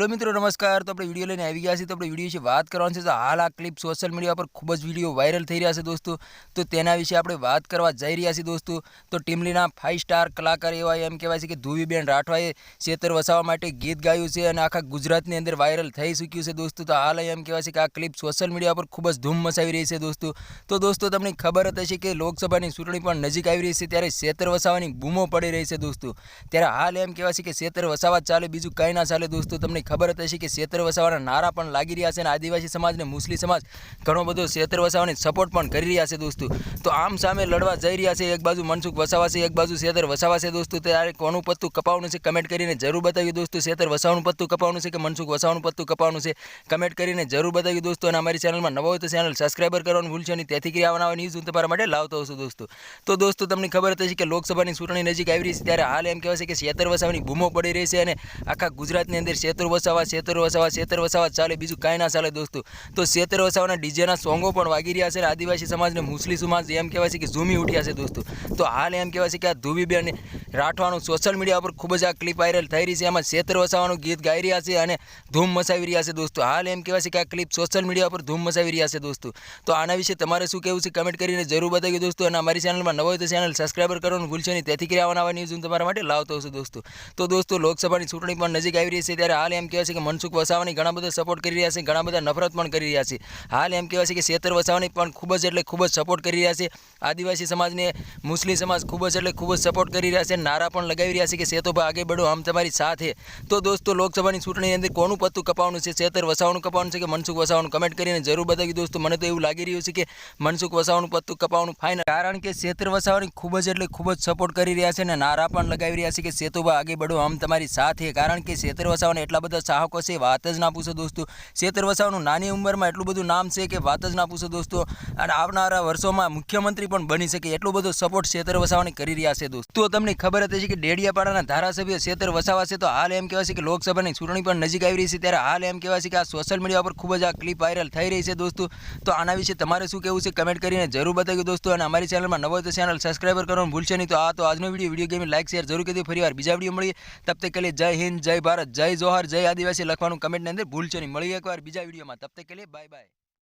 Hello મિત્રો, નમસ્કાર. તો આપણે વીડિયો લઈને આવી ગયા છીએ. તો આપણે વીડિયો વિશે વાત કરવાની છે. તો હાલ આ ક્લિપ સોશિયલ મીડિયા પર ખૂબ જ વીડિયો વાયરલ થઈ રહ્યા છે દોસ્તો. તો તેના વિશે આપણે વાત કરવા જઈ રહ્યા છીએ દોસ્તો. તો ટીમલીના ફાઇવ સ્ટાર કલાકાર એવા એમ કહેવાય છે કે ધુવીબેન રાઠવાએ શેતર વસાવવા માટે ગીત ગાયું છે અને આખા ગુજરાતની અંદર વાયરલ થઈ ચૂક્યું છે દોસ્તો. તો હાલ એમ કહેવાય છે કે આ ક્લિપ સોશિયલ મીડિયા પર ખૂબ જ ધૂમ મચાવી રહી છે દોસ્તો. તો દોસ્તો, તમને ખબર જ હશે કે લોકસભાની ચૂંટણી પણ નજીક આવી રહી છે. ત્યારે શેતર વસાવવાની બૂમો પડી રહી છે દોસ્તો. ત્યારે હાલ એમ કહેવાય છે કે શેતર વસાવા ચાલે, બીજું કંઈ ના ચાલે દોસ્તો. તમને ખબર હતી કે ક્ષેત્ર વસાવાના નારા પણ લાગી રહ્યા છે અને આદિવાસી સમાજ અને મુસ્લિમ સમાજ ઘણો બધો ક્ષેત્ર વસાવાની સપોર્ટ પણ કરી રહ્યા છે દોસ્તો. તો આમ સામે લડવા જઈ રહ્યા છે એક બાજુ મનસુખ વસાવા છે, એક બાજુ શેતર વસાવા છે દોસ્તો. ત્યારે કોનું પત્તું કપાવવાનું છે કમેન્ટ કરીને જરૂર બતાવ્યું દોસ્તો. ક્ષેત્ર વસાવાનું પત્તું કપાવવાનું છે કે મનસુખ વસાવાનું પત્તું કપાવવાનું છે? કમેન્ટ કરીને જરૂર બતાવ્યું દોસ્તો અને અમારી ચેનલમાં નવો હોય તો ચેનલ સબસ્ક્રાઈબર કરવાનું ભૂલશો નહીં. તેથી કરી આવવાના ન્યૂઝ હું તમારા માટે લાવતો હશું દોસ્તો. તો દોસ્તો તમને ખબર હતી કે લોકસભાની ચૂંટણી નજીક આવી રહી છે. ત્યારે હાલ એમ કહેવાય છે કે શેતર વસાવાની બૂમો પડી રહી છે અને આખા ગુજરાતની અંદર શેતર વસાવા, શેતર વસાવા શેતર વસાવા ચાલે, બીજું કાંઈ ના ચાલે દોસ્તો. તો શેતર વસાવાના ડીજેના સોંગો પણ વાગી રહ્યા છે આદિવાસી સમાજને મુસ્લિમ સમાજ એમ કહેવાય છે કે ઝૂમી ઉઠ્યા છે દોસ્તો. તો હાલ એમ કહેવાય છે કે આ ધુવીબેન રાઠવાનું સોશિયલ મીડિયા પર ખૂબ જ આ ક્લિપ વાયરલ થઈ રહી છે. એમાં ક્ષેત્ર વસાવાનું ગીત ગાઈ રહ્યા છે અને ધૂમ મચાવી રહ્યા છે દોસ્તો. હાલ એમ કહેવાય છે કે આ ક્લિપ સોશિયલ મીડિયા પર ધૂમ મચાવી રહ્યા છે દોસ્તો. તો આના વિશે તમારે શું કહેવું છે કમેન્ટ કરીને જરૂર બતાવ્યું દોસ્તો અને અમારી ચેનલમાં નવો હોય તો ચેનલ સબસ્ક્રાઈબર કરવાનું ભૂલશો નહીં. તેથી કરી આવવાના ન્યૂઝ હું તમારા માટે લાવતો હશું દોસ્તો. તો દોસ્તો, લોકસભાની ચૂંટણી પણ નજીક આવી રહી છે ત્યારે હાલ એમ કહેવાય છે કે મનસુખ વસાવાની ઘણા બધા સપોર્ટ કરી રહ્યા છે, ઘણા બધા નફરત પણ કરી રહ્યા છે. હાલ એમ કહેવાય છે કે ક્ષેત્ર વસાવાની પણ ખૂબ જ એટલે ખૂબ જ સપોર્ટ કરી રહ્યા છે. આદિવાસી સમાજને, મુસ્લિમ સમાજ ખૂબ જ એટલે ખૂબ જ સપોર્ટ કરી રહ્યા છે નારા પણ લગાવી રહ્યા છે કે સેતોભાઈ આગે બઢો, આમ તમારી સાથે. તો દોસ્તો, લોકસભાની ચૂંટણીની અંદર કોનું પત્તું કપાવવાનું છે? શેતર વસાવાનું કપાવવાનું છે કે મનસુખ વસાવાનું? કમેન્ટ કરીને જરૂર બતાવી દોસ્તો. મને તો એવું લાગી રહ્યું છે કે મનસુખ વસાવાનું પત્તું કપાવવાનું ફાઇનલ કારણ કે શેતર વસાવાની ખૂબ જ એટલે ખૂબ જ સપોર્ટ કરી રહ્યા છે અને નારા પણ લગાવી રહ્યા છે કે સેતુભા આગે બઢો, આમ તમારી સાથે. કારણ કે શેતર વસાવાના એટલા બધા ચાહકો છે, વાત જ ના પૂછો દોસ્તો. શેતર વસાવાનું નાની ઉંમરમાં એટલું બધું નામ છે કે વાત જ ના પૂછો દોસ્તો. અને આવનારા વર્ષોમાં મુખ્યમંત્રી પણ બની શકે. એટલો બધો સપોર્ટ શેતર વસાવાને કરી રહ્યા છે દોસ્તો. તમને ખબર હતી કે ડેડિયાપાડાના ધારાસભ્ય શેતર વસાવા છે તો હાલ એમ કહેવાય છે કે લોકસભાની ચૂંટણી પણ નજીક આવી રહી છે, ત્યારે હાલ એમ કહેવાય છે કે આ સોશિયલ મીડિયા પર ખૂબ જ આ ક્લિપ વાયરલ થઈ રહી છે દોસ્તો. તો આના વિશે તમારે શું કહેવું છે કમેન્ટ કરીને જરૂર બતાવ્યું દોસ્તો અને અમારી ચેનલમાં નવો તો ચેનલ સબસ્ક્રાઈબર કરવાનું ભૂલશે નહીં. તો આ તો આજનો video video game like share જરૂર કરી ફરીવાર બીજા વીડિયો મળીએ. તબ તક કે જય હિન્દ, જય ભારત, જય જોહર, જય આદિવાસી લખવાનું કમેન્ટની અંદર ભૂલશે નહીં. મળીએ એકવાર બીજા વિડીયોમાં તબ તક કે બાય બાય